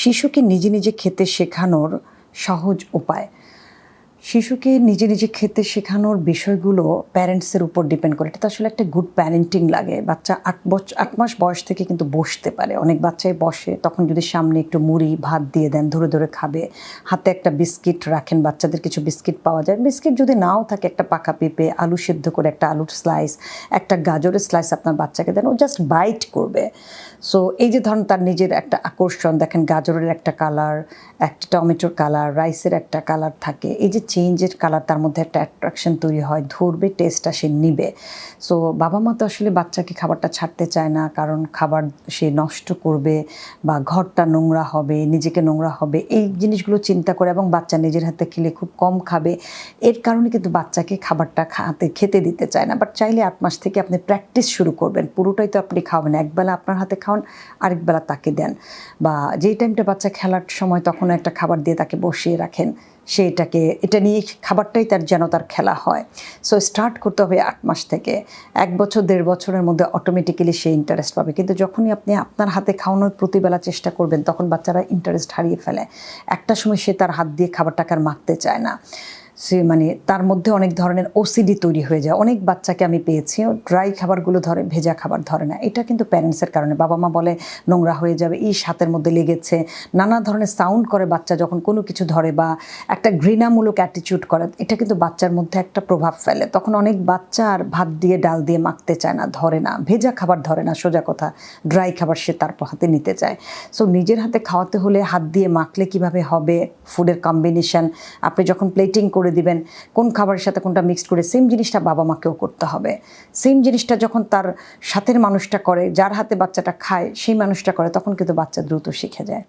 শিশুকে নিজে নিজে খেতে শেখানোর সহজ উপায়। শিশুকে নিজে নিজে খেতে শেখানোর বিষয়গুলো প্যারেন্টসের উপর ডিপেন্ড করে। এটা তো আসলে একটা গুড প্যারেন্টিং লাগে। বাচ্চা আট বছর আট মাস বয়স থেকে কিন্তু বসতে পারে। অনেক বাচ্চাই বসে, তখন যদি সামনে একটু মুড়ি, ভাত দিয়ে দেন, ধরে ধরে খাবে, হাতে একটা বিস্কিট রাখেন, বাচ্চাদের কিছু বিস্কিট পাওয়া যায়। বিস্কিট যদি নাও থাকে, একটা পাকা পেঁপে, আলু সিদ্ধ করে একটা আলুর স্লাইস একটা গাজরের স্লাইস আপনার বাচ্চাকে দেন, ও জাস্ট বাইট করবে। সো এই যে ধরুন তার নিজের একটা আকর্ষণ, দেখেন গাজরের একটা কালার একটা টমেটোর কালার রাইসের একটা কালার থাকে। এই যে চেঞ্জের কালার তার মধ্যে একটা অ্যাট্রাকশন তৈরি হয়, ধরবে টেস্টটা সে নিবে। সো বাবা মা তো আসলে বাচ্চাকে খাবারটা ছাড়তে চায় না, কারণ খাবার সে নষ্ট করবে বা ঘরটা নোংরা হবে, নিজেকে নোংরা হবে, এই জিনিসগুলো চিন্তা করে এবং বাচ্চা নিজের হাতে খেলে খুব কম খাবে। এর কারণে কিন্তু বাচ্চাকে খাবারটা খাতে, খেতে দিতে চায় না। বাট চাইলে আট মাস থেকে আপনি প্র্যাকটিস শুরু করবেন। পুরোটাই তো আপনি খাওয়াবেন একবেলা আপনার হাতে খাওয়ান আরেকবেলা তাকে দেন। বা যেই টাইমটা বাচ্চা খেলার সময় তখন একটা খাবার দিয়ে তাকে বসিয়ে রাখেন সে এটাকে এটা নিয়ে খাবারটাই তার যেন তার খেলা হয়। সো স্টার্ট করতে হবে আট মাস থেকে। এক বছর, দেড় বছরের মধ্যে অটোমেটিক্যালি সে ইন্টারেস্ট পাবে। কিন্তু যখনই আপনি আপনার হাতে খাওয়ানোর প্রতিবেলা চেষ্টা করবেন, তখন বাচ্চারা ইন্টারেস্ট হারিয়ে ফেলে। একটা সময় সে তার হাত দিয়ে খাবারটাকে আর মাখতে চায় না। সে মানে তার মধ্যে অনেক ধরনের ওসিডি তৈরি হয়ে যায়। অনেক বাচ্চাকে আমি পেয়েছি। ড্রাই খাবারগুলো ধরে, ভেজা খাবার ধরে না। এটা কিন্তু প্যারেন্টসের কারণে। বাবা মা বলে, নোংরা হয়ে যাবে এই হাতের মধ্যে লেগেছে। নানা ধরনের সাউন্ড করে বাচ্চা যখন কোনো কিছু ধরে বা একটা ঘৃণামূলক অ্যাটিটিউড করে, এটা কিন্তু বাচ্চার মধ্যে একটা প্রভাব ফেলে। তখন অনেক বাচ্চা আর ভাত দিয়ে, ডাল দিয়ে মাখতে চায় না, ধরে না। ভেজা খাবার ধরে না, সোজা কথা। ড্রাই খাবার সে তার হাতে নিতে চায়। সো নিজের হাতে খাওয়াতে হলে হাত দিয়ে মাখলে কীভাবে হবে? ফুডের কম্বিনেশন আপনি যখন প্লেটিং করে দিবেন, কোন খাবারের সাথে কোনটা মিক্সড করে সেম জিনিসটা বাবা মাকেও করতে হবে। সেম জিনিসটা যখন তার সাথের মানুষটা করে, যার হাতে বাচ্চাটা খায়, সেই মানুষটা করে, তখন কিন্তু বাচ্চা দ্রুত শিখে যায়।